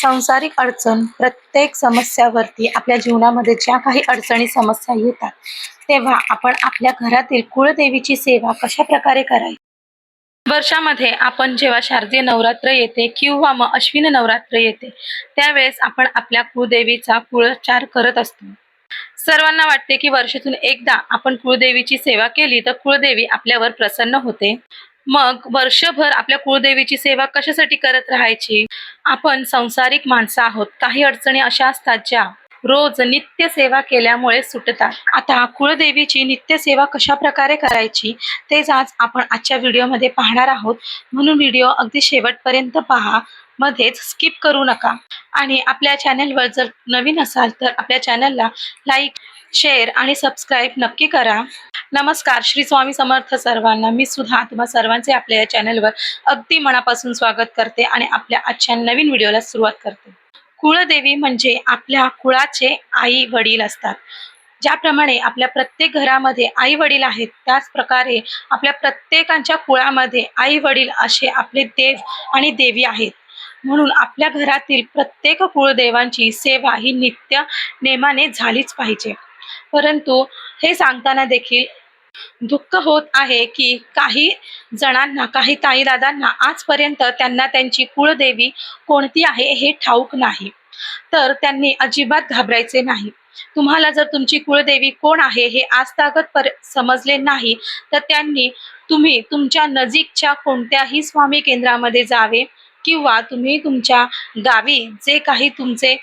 सांसारिक अडचण प्रत्येक समस्यावरती आपल्या जीवनामध्ये ज्या काही अडचणी समस्या येतात तेव्हा आपण आपल्या घरातील कुळदेवीची सेवा कशा प्रकारे करायची? वर्षामध्ये आपण जेव्हा शारदीय नवरात्र येते किंवा मग अश्विन नवरात्र येते त्यावेळेस आपण आपल्या कुळदेवीचा कुळचार करत असतो. सर्वांना वाटते की वर्षातून एकदा आपण कुळदेवीची सेवा केली तर कुळदेवी आपल्यावर प्रसन्न होते. मग वर्षभर आपल्या कुळदेवीची सेवा कशासाठी करत राहायची? आपण संसारिक माणसं आहोत. काही अडचणी अशा असतात ज्या रोज नित्य सेवा केल्यामुळे सुटतात. आता कुळदेवीची नित्य सेवा कशा प्रकारे करायची? तेच आज आपण आजच्या व्हिडिओमध्ये पाहणार आहोत. म्हणून व्हिडिओ अगदी शेवटपर्यंत पहा. मध्येच स्किप करू नका. आणि आपल्या चॅनलवर जर नवीन असाल तर आपल्या चॅनलला लाईक शेअर आणि सबस्क्राईब नक्की करा. नमस्कार श्री स्वामी समर्थ सर्वांना. मी सुद्धा तुम्हा सर्वांचे आपल्या या चॅनलवर अगदी मनापासून स्वागत करते आणि आपल्या आजच्या नवीन व्हिडिओला सुरुवात करते. कुळदेवी म्हणजे आपल्या कुळाचे आई वडील असतात. ज्याप्रमाणे आपल्या प्रत्येक घरामध्ये आई वडील आहेत त्याच प्रकारे आपल्या प्रत्येकांच्या कुळामध्ये आई वडील असे आपले देव आणि देवी आहेत. म्हणून आपल्या घरातील प्रत्येक कुळदेवांची सेवा ही नित्य नेमाने झालीच पाहिजे. परंतु हे सांगताना देखील दुःख होत आहे की काही जणांना काही ताईदादांना आजपर्यंत त्यांना त्यांची कुळदेवी कोणती आहे हे ठाऊक नाही. तर त्यांनी अजिबात घाबरायचे नाही. तुम्हाला जर तुमची कुळदेवी कोण आहे हे आजतागत पर समजले नाही तर त्यांनी तुम्ही तुमच्या नजीकच्या कोणत्याही स्वामी केंद्रामध्ये जावे किंवा तुम्ही तुमच्या गावी जे काही तुमचे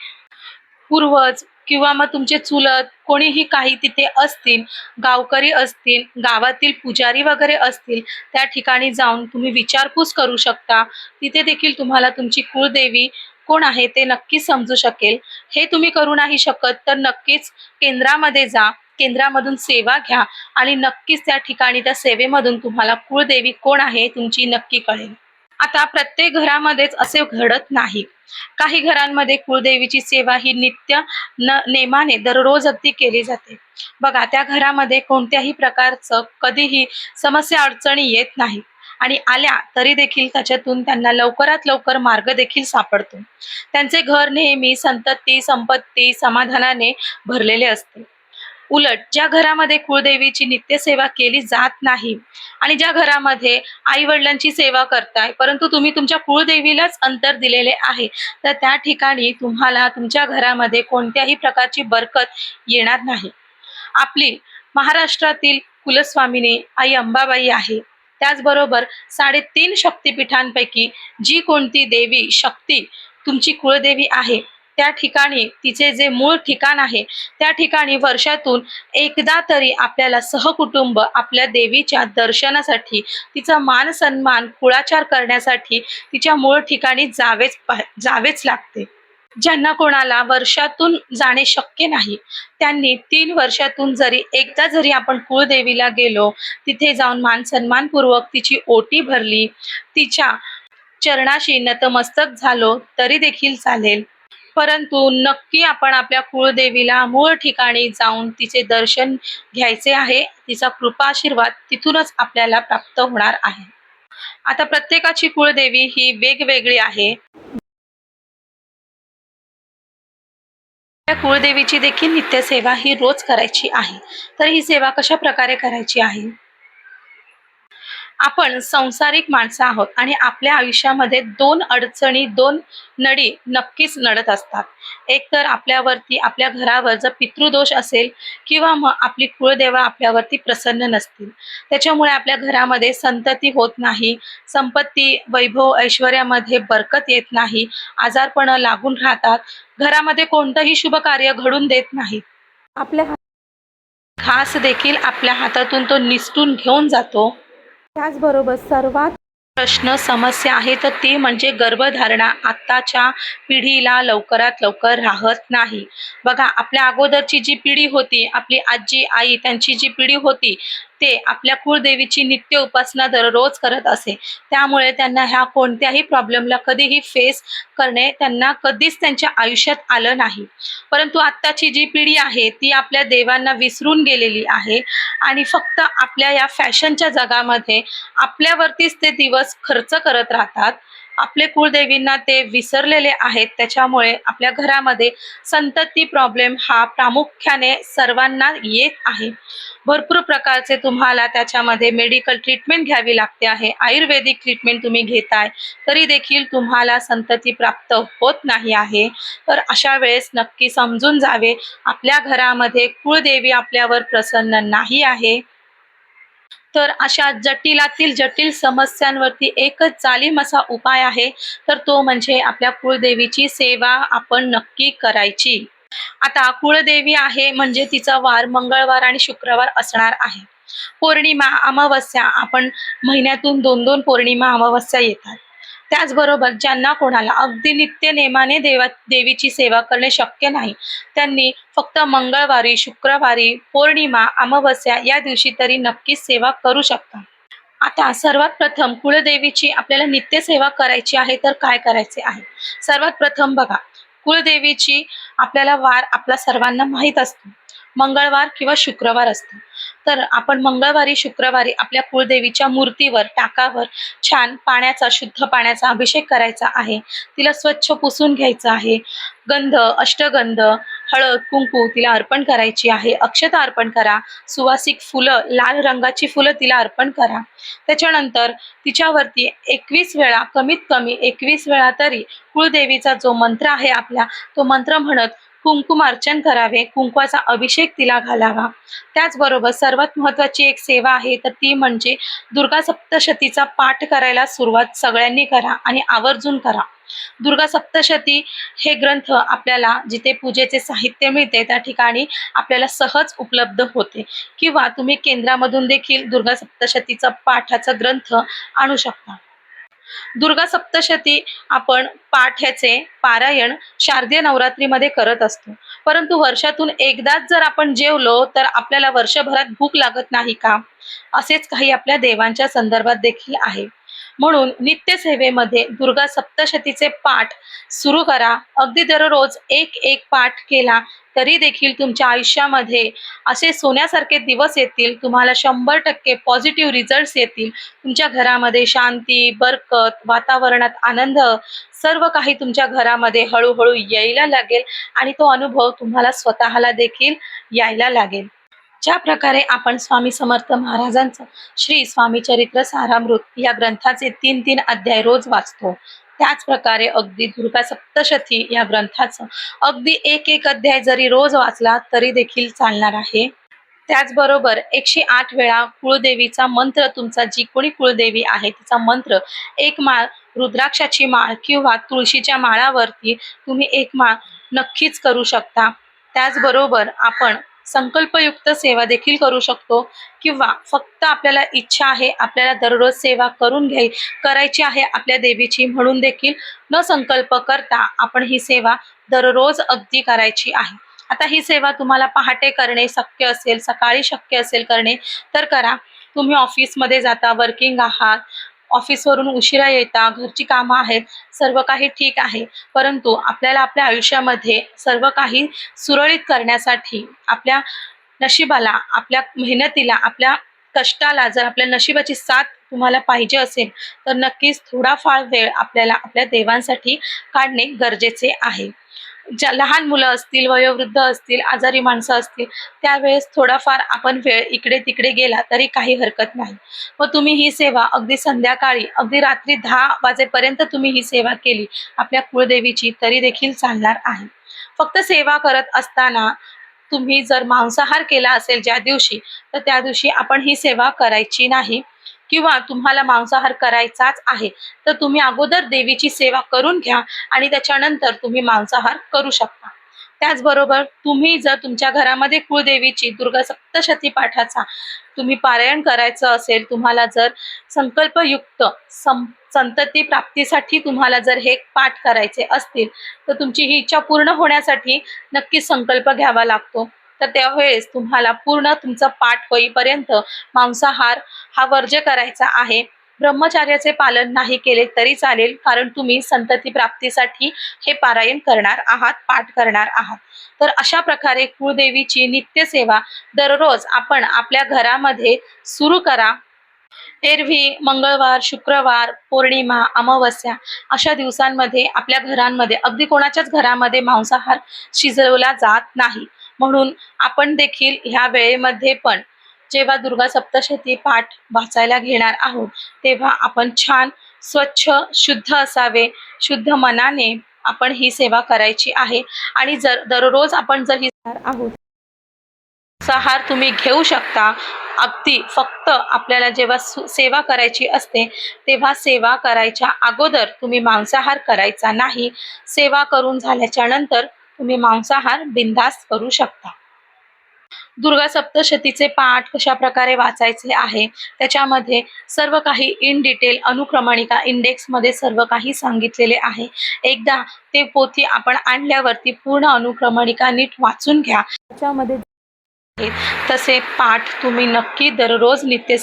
पूर्वज किंवा मग तुमचे चुलत कोणीही काही तिथे असतील गावकरी असतील गावातील पुजारी वगैरे असतील त्या ठिकाणी जाऊन तुम्ही विचारपूस करू शकता. तिथे देखील तुम्हाला तुमची कुळदेवी कोण आहे ते नक्कीच समजू शकेल. हे तुम्ही करू नाही शकत तर नक्कीच केंद्रामध्ये जा केंद्रामधून सेवा घ्या आणि नक्कीच त्या ठिकाणी त्या सेवेमधून तुम्हाला कुळदेवी कोण आहे तुमची नक्की कळेल. आता प्रत्येक घरामध्येच असे घडत नाही. काही घरांमध्ये कुळदेवीची सेवा ही नित्य न नेमाने दररोज अगदी केली जाते. बघा त्या घरामध्ये कोणत्याही प्रकारचं कधीही समस्या अडचणी येत नाही. आणि आल्या तरी देखील त्याच्यातून त्यांना लवकरात लवकर मार्ग देखील सापडतो. त्यांचे घर नेहमी संतती संपत्ती समाधानाने भरलेले असते. उलट ज्या घरामध्ये कुळदेवीची नित्यसेवा केली जात नाही आणि ज्या घरामध्ये आई वडिलांची सेवा करताय परंतु तुम्ही तुमच्या कुळदेवीलाच अंतर दिलेले आहे तर त्या ठिकाणी तुम्हाला तुमच्या घरामध्ये कोणत्याही प्रकारची बरकत येणार नाही. आपली महाराष्ट्रातील कुलस्वामिनी आई अंबाबाई आहे. त्याचबरोबर साडेतीन शक्तिपीठांपैकी जी कोणती देवी शक्ती तुमची कुळदेवी आहे त्या ठिकाणी तिचे जे मूळ ठिकाण आहे त्या ठिकाणी वर्षातून एकदा तरी आपल्याला सहकुटुंब आपल्या देवीच्या दर्शनासाठी तिचा मान सन्मान कुळाचार करण्यासाठी तिच्या मूळ ठिकाणी जावेच पा- जावेच लागते. ज्यांना कोणाला वर्षातून जाणे शक्य नाही त्यांनी तीन वर्षातून जरी एकदा जरी आपण कुळदेवीला गेलो तिथे जाऊन मान सन्मानपूर्वक तिची ओटी भरली तिच्या चरणाशी नतमस्तक झालो तरी देखील चालेल. परंतु नक्की आपण आपल्या कुळदेवीला मूळ ठिकाणी जाऊन तिचे दर्शन घ्यायचे आहे तिचा कृपा आशीर्वाद तिथूनच आपल्याला प्राप्त होणार आहे. आता प्रत्येकाची कुळदेवी ही वेगवेगळी आहे. त्या कुळदेवीची देखील नित्यसेवा ही रोज करायची आहे. तर ही सेवा कशा प्रकारे करायची आहे? आपण संसारिक माणसं आहोत आणि आपल्या आयुष्यामध्ये दोन अडचणी दोन नडी नक्कीच नडत असतात. एक तर आपल्यावरती आपल्या घरावर जर पितृदोष असेल किंवा मग आपली कुळदेवा आपल्यावरती प्रसन्न नसतील. त्याच्यामुळे आपल्या घरामध्ये संतती होत नाही संपत्ती वैभव ऐश्वर्यामध्ये बरकत येत नाही आजारपण लागून राहतात. घरामध्ये कोणतंही शुभ कार्य घडून देत नाही आपल्या घास देखील आपल्या हातातून तो निसटून घेऊन जातो. त्याचबरोबर सर्वात प्रश्न समस्या आहे तर ती म्हणजे गर्भधारणा आत्ताच्या पिढीला लवकरात लवकर राहत नाही. बघा आपल्या अगोदरची जी पिढी होती आपली आजी आई त्यांची जी पिढी होती ते आपल्या कुळदेवीची नित्य उपासना दररोज करत असे. त्यामुळे त्यांना ह्या कोणत्याही प्रॉब्लेमला कधीही फेस करणे त्यांना कधीच त्यांच्या आयुष्यात आलं नाही. परंतु आत्ताची जी पिढी आहे ती आपल्या देवांना विसरून गेलेली आहे आणि फक्त आपल्या या फॅशनच्या जगामध्ये आपल्यावरतीच ते दिवस खर्च करत राहतात. आपले कुळदेवींना ते विसरलेले आहेत. त्याच्यामुळे आपल्या घरामध्ये संतती प्रॉब्लेम हा प्रामुख्याने सर्वांना येत आहे. भरपूर प्रकारचे तुम्हाला त्याच्यामध्ये मेडिकल ट्रीटमेंट घ्यावी लागते आहे. आयुर्वेदिक ट्रीटमेंट तुम्ही घेताय तरी देखील तुम्हाला संतती प्राप्त होत नाही आहे. तर अशा वेळेस नक्की समजून जावे. आपल्या घरामध्ये कुळदेवी आपल्यावर प्रसन्न नाही आहे. तर अशा जटिलातील जटिल समस्यांवरती एकच जालीम असा उपाय आहे. तर तो म्हणजे आपल्या कुळदेवीची सेवा आपण नक्की करायची. आता कुळदेवी आहे म्हणजे तिचा वार मंगळवार आणि शुक्रवार असणार आहे. पौर्णिमा अमावस्या आपण महिन्यातून दोन दोन पौर्णिमा अमावस्या येतात. त्याचबरोबर ज्यांना कोणाला अगदी नित्य नेमाने देवा देवीची सेवा करणे शक्य नाही त्यांनी फक्त मंगळवारी शुक्रवारी पौर्णिमा अमावस्या या दिवशी तरी नक्कीच सेवा करू शकता. आता सर्वात प्रथम कुळदेवीची आपल्याला नित्य सेवा करायची आहे तर काय करायचे आहे? सर्वात प्रथम बघा कुळदेवीची आपल्याला वार आपला सर्वांना माहीत असतो. मंगळवार किंवा शुक्रवार असतो. तर आपण मंगळवारी शुक्रवारी आपल्या कुळदेवीच्या मूर्तीवर टाकावर छान पाण्याचा शुद्ध पाण्याचा अभिषेक करायचा आहे. तिला स्वच्छ पुसून घ्यायचं आहे. गंध अष्टगंध हळद कुंकू तिला अर्पण करायची आहे. अक्षता अर्पण करा. सुवासिक फुलं लाल रंगाची फुलं तिला अर्पण करा. त्याच्यानंतर तिच्यावरती एकवीस वेळा कमीत कमी एकवीस वेळा तरी कुळदेवीचा जो मंत्र आहे आपला तो मंत्र म्हणत कुंकुमार्चन करावे कुंकवाचा अभिषेक तिला घालावा. त्याचबरोबर सर्वात महत्वाची एक सेवा आहे तर ती म्हणजे दुर्गा सप्तशतीचा पाठ करायला सुरुवात सगळ्यांनी करा आणि आवर्जून करा. दुर्गा सप्तशती हे ग्रंथ आपल्याला जिथे पूजेचे साहित्य मिळते त्या ठिकाणी आपल्याला सहज उपलब्ध होते. किंवा तुम्ही केंद्रामधून देखील दुर्गा सप्तशतीचा पाठाचा ग्रंथ आणू शकता. दुर्गा सप्तशती आपण पाठ्याचे पारायण शारदीय नवरात्रीमध्ये करत असतो. परंतु वर्षातून एकदाच जर आपण जेवलो तर आपल्याला वर्षभरात भूक लागत नाही का? असेच काही आपल्या देवांच्या संदर्भात देखील आहे. म्हणून नित्यसेवेमध्ये दुर्गा सप्तशतीचे पाठ सुरू करा. अगदी दररोज एक एक पाठ केला तरी देखील तुमच्या आयुष्यामध्ये असे सोन्यासारखे दिवस येतील. तुम्हाला शंभर टक्के पॉझिटिव्ह रिझल्ट्स येतील. तुमच्या घरामध्ये शांती बरकत वातावरणात आनंद सर्व काही तुमच्या घरामध्ये हळूहळू यायला लागेल आणि तो अनुभव तुम्हाला स्वतःला देखील यायला लागेल. ज्या प्रकारे आपण स्वामी समर्थ महाराजांचं श्री स्वामी चरित्र सारामृत या ग्रंथाचे तीन तीन अध्याय रोज वाचतो. त्याच प्रकारे अगदी दुर्गा सप्तशती या ग्रंथाचं अगदी एक एक अध्याय जरी रोज वाचला तरी देखील चालणार आहे. त्याचबरोबर एकशे आठ वेळा कुळदेवीचा मंत्र तुमचा जी कोणी कुळदेवी आहे तिचा मंत्र एक माळ रुद्राक्षाची माळ किंवा तुळशीच्या माळावरती तुम्ही एक माळ नक्कीच करू शकता. त्याचबरोबर आपण संकल्पयुक्त सेवा देखील करू शकतो. किंवा फक्त आपल्याला इच्छा आहे आपल्याला दररोज सेवा करून घ्याय करायची आहे आपल्या देवीची म्हणून देखील न संकल्प करता आपण ही सेवा दररोज अगदी करायची आहे. आता ही सेवा तुम्हाला पहाटे करणे शक्य असेल सकाळी शक्य असेल करणे तर करा. तुम्ही ऑफिसमध्ये जाता वर्किंग आहात ऑफिसवरून उशिरा येता घरची कामं आहेत सर्व काही ठीक आहे. परंतु आपल्याला आपल्या आयुष्यामध्ये सर्व काही सुरळीत करण्यासाठी आपल्या नशिबाला आपल्या मेहनतीला आपल्या कष्टाला जर आपल्या नशिबाची साथ तुम्हाला पाहिजे असेल तर नक्कीच थोडाफार वेळ आपल्याला आपल्या देवांसाठी काढणे गरजेचे आहे. ज्या लहान मुलं असतील वयोवृद्ध असतील आजारी माणसं असतील त्यावेळेस थोडाफार आपण वेळ इकडे तिकडे गेला तरी काही हरकत नाही. व तुम्ही ही सेवा अगदी संध्याकाळी अगदी रात्री दहा वाजेपर्यंत तुम्ही ही सेवा केली. आपल्या कुळदेवीची तरी देखील चालणार आहे. फक्त सेवा करत असताना तुम्ही जर मांसाहार केला असेल ज्या दिवशी तर त्या दिवशी आपण ही सेवा करायची नाही. किंवा तुम्हाला मांसाहार करायचाच आहे तर तुम्ही अगोदर देवीची सेवा करून घ्या आणि त्याच्यानंतर तुम्ही मांसाहार करू शकता. त्याचबरोबर तुम्ही जर तुमच्या घरामध्ये कुळदेवीची दुर्गा सप्तशती पाठाचा तुम्ही पारायण करायचं असेल तुम्हाला जर संकल्पयुक्त सं संतती प्राप्तीसाठी तुम्हाला जर हे पाठ करायचे असतील तर तुमची ही इच्छा पूर्ण होण्यासाठी नक्कीच संकल्प घ्यावा लागतो. तर त्यावेळेस तुम्हाला पूर्ण तुमचा पाठ होईपर्यंत मांसाहार हा वर्ज्य करायचा आहे. ब्रह्मचार्याचे पालन नाही केले तरी चालेल कारण तुम्ही संतती प्राप्तीसाठी हे पारायण करणार आहात पाठ करणार आहात. तर अशा प्रकारे कुळदेवीची नित्यसेवा दररोज आपण आपल्या घरामध्ये सुरू करा. एरवी मंगळवार शुक्रवार पौर्णिमा अमावस्या अशा दिवसांमध्ये आपल्या घरांमध्ये अगदी कोणाच्याच घरामध्ये मांसाहार शिजवला जात नाही. म्हणून आपण देखील ह्या वेळेमध्ये पण जेव्हा दुर्गा सप्तशती पाठ वाचायला घेणार आहोत तेव्हा आपण छान स्वच्छ शुद्ध असावे शुद्ध मनाने आपण ही सेवा करायची आहे. आणि जर दररोज आपण जर ही आहोत मांसाहार तुम्ही घेऊ शकता. अगदी फक्त आपल्याला जेव्हा सेवा करायची असते तेव्हा सेवा करायच्या अगोदर तुम्ही मांसाहार करायचा नाही. सेवा करून झाल्याच्यानंतर तुम्ही मांसाहार बिनधास्त करू शकता. दुर्गा सप्तशतीचे पाठ कशा प्रकारे वाचायचे आहे? त्याच्यामध्ये सर्व काही इन डिटेल अनुक्रमणिका इंडेक्समध्ये सर्व काही सांगितलेले आहे. एकदा ते पोथी आपण आणल्यावरती पूर्ण अनुक्रमणिका नीट वाचून घ्या. त्याच्यामध्ये तसे पाठ तुम्ही नक्की दररोज नित्य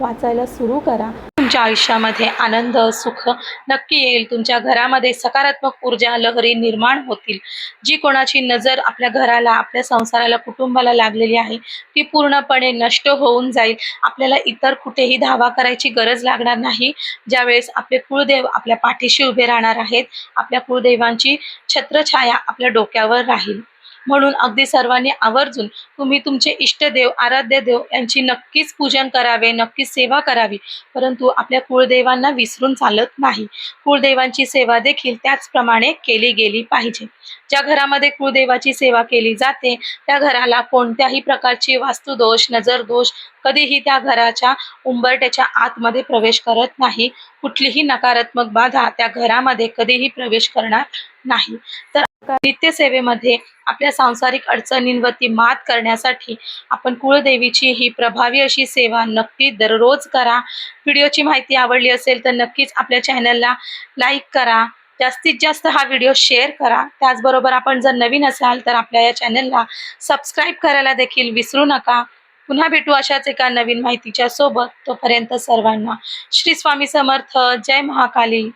वाचायला सुरू करा. तुमच्या आयुष्यामध्ये आनंद सुख नक्की येईल. तुमच्या घरामध्ये सकारात्मक ऊर्जा लहरी निर्माण होतील. जी कोणाची नजर आपल्या घराला आपल्या संसाराला कुटुंबाला लागलेली आहे ती पूर्णपणे नष्ट होऊन जाईल. आपल्याला इतर कुठेही धावा करायची गरज लागणार नाही. ज्यावेळेस आपले कुळदेव आपल्या पाठीशी उभे राहणार आहेत आपल्या कुळदेवांची छत्रछाया आपल्या डोक्यावर राहील. म्हणून अगदी सर्वांनी आवर्जून तुम्ही तुमचे इष्टदेव आराध्य देव यांची नक्कीच पूजन करावे नक्कीच सेवा करावी. परंतु आपल्या कुळदेवांना विसरून चालत नाही. कुळदेवांची सेवा देखील त्याचप्रमाणे केली गेली पाहिजे. ज्या घरामध्ये कुळदेवाची सेवा केली जाते त्या घराला कोणत्याही प्रकारची वास्तुदोष नजरदोष कधीही त्या घराच्या उंबरट्याच्या आतमध्ये प्रवेश करत नाही. कुठलीही नकारात्मक बाधा त्या घरामध्ये कधीही प्रवेश करणार नाही. तर नित्यसेवेमध्ये आपल्या सांसारिक अडचणींवरती मात करण्यासाठी आपण कुळदेवीची ही प्रभावी अशी सेवा नक्की दररोज करा. व्हिडिओची माहिती आवडली असेल तर नक्कीच आपल्या चॅनलला लाईक करा. जास्तीत जास्त हा व्हिडिओ शेअर करा. त्याचबरोबर आपण जर नवीन असाल तर आपल्या या चॅनलला सबस्क्राईब करायला देखील विसरू नका. पुन्हा भेटू अशाच एका नवीन माहितीच्या सोबत. तोपर्यंत सर्वांना श्री स्वामी समर्थ. जय महाकाली.